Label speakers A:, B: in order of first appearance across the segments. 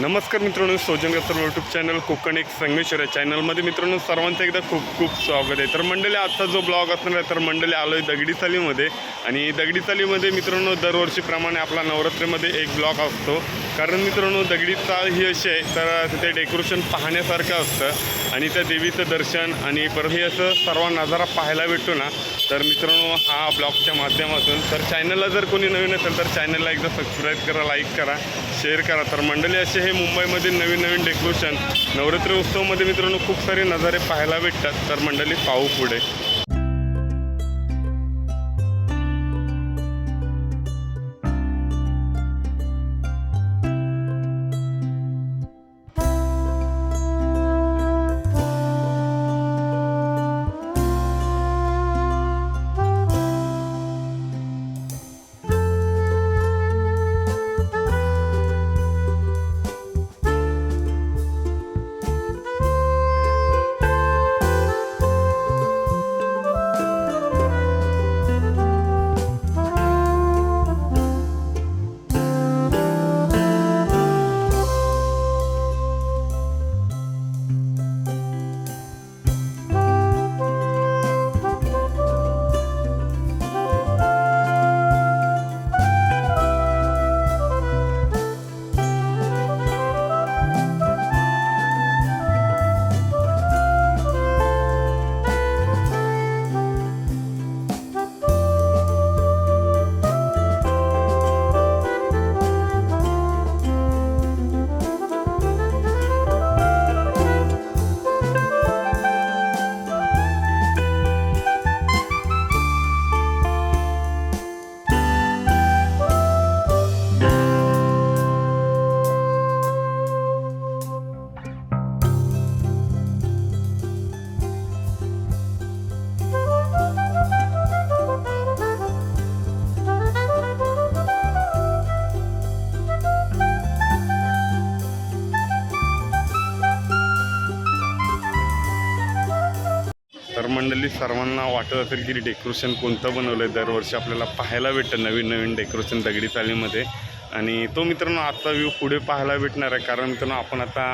A: नमस्कार मित्रांनो सोजन गस्तर यूट्यूब चॅनल कोकण एक संगमेश्वर या चॅनलमध्ये मित्रांनो सर्वांचं एकदा खूप खूप स्वागत आहे. तर मंडळी आजचा जो ब्लॉग असणार आहे तर मंडळी आलो आहे दगडी चालीमध्ये. आणि दगडी चालीमध्ये मित्रांनो दरवर्षीप्रमाणे आपला नवरात्रीमध्ये एक ब्लॉग असतो. कारण मित्रांनो दगडी चाल ही अशी आहे तर तिथे डेकोरेशन पाहण्यासारखं असतं. आणि त्या देवीचं दर्शन आणि परत हे असं सर्व नजारा पाहायला भेटतो ना तर मित्रांनो हा ब्लॉगच्या माध्यमातून. तर चॅनलला जर कोणी नवीन असेल तर चॅनलला एकदा सबस्क्राईब करा लाईक करा शेअर करा. तर मंडळी असे हे मुंबईमध्ये नवीन नवीन डेकोरेशन नवरात्री उत्सवमध्ये मित्रांनो खूप सारे नजारे पाहायला भेटतात. तर मंडळी पाहू पुढे. सर्वांना वाटत असेल की डेकोरेशन कोणतं बनवलं आहे दरवर्षी आपल्याला पाहायला भेटतं नवीन नवीन डेकोरेशन दगडी चालीमध्ये. आणि तो मित्रांनो आजचा व्ह्यू पुढे पाहायला भेटणार आहे. कारण मित्रांनो आपण आता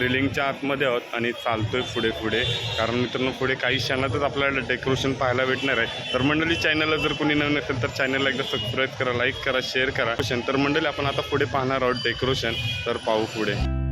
A: रेलिंगच्या आतमध्ये आहोत आणि चालतोय पुढे पुढे. कारण मित्रांनो पुढे काही क्षणातच आपल्याला डेकोरेशन पाहायला भेटणार आहे. तर मंडळी चॅनलला जर कोणी नवीन असेल तर चॅनलला एकदा सबस्क्राईब करा लाईक करा शेअर करा. तर मंडळी आपण आता पुढे पाहणार आहोत डेकोरेशन तर पाहू पुढे.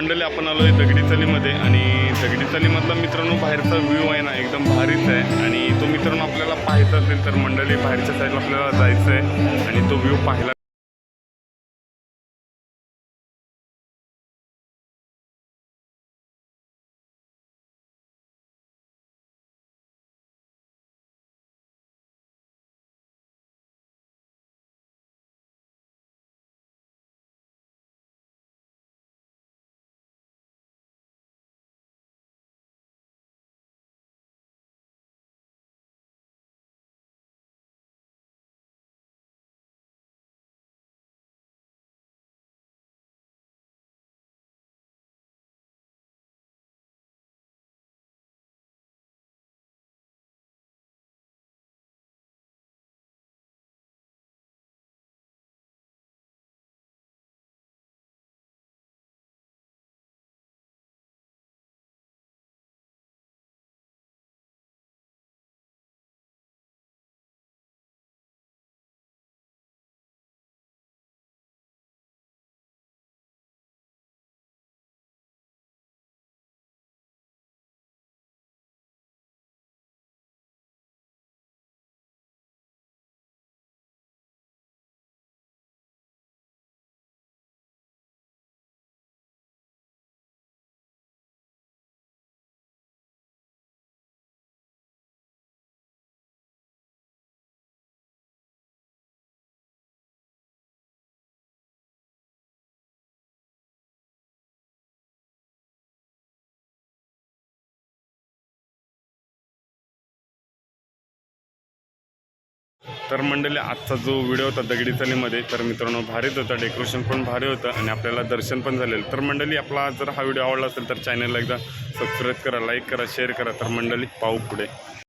A: मंडळी आपण आलो आहे दगडी चालीमध्ये आणि दगडी चालीमधला मित्रांनो बाहेरचा व्ह्यू आहे ना एकदम भारीच आहे. आणि तो मित्रांनो आपल्याला पाहायचा असेल तर मंडळी बाहेरच्या साईडला आपल्याला जायचं आहे आणि तो व्ह्यू पाहायला तर मंडळी आजचा जो व्हिडिओ होता दगडी चालीमध्ये तर मित्रांनो भारीच होता. डेकोरेशन पण भारी होतं आणि आपल्याला दर्शन पण झालेलं. तर मंडळी आपला जर हा व्हिडिओ आवडला असेल तर चॅनलला एकदा सबस्क्राईब करा लाईक करा शेअर करा. तर मंडळी पाहू पुढे.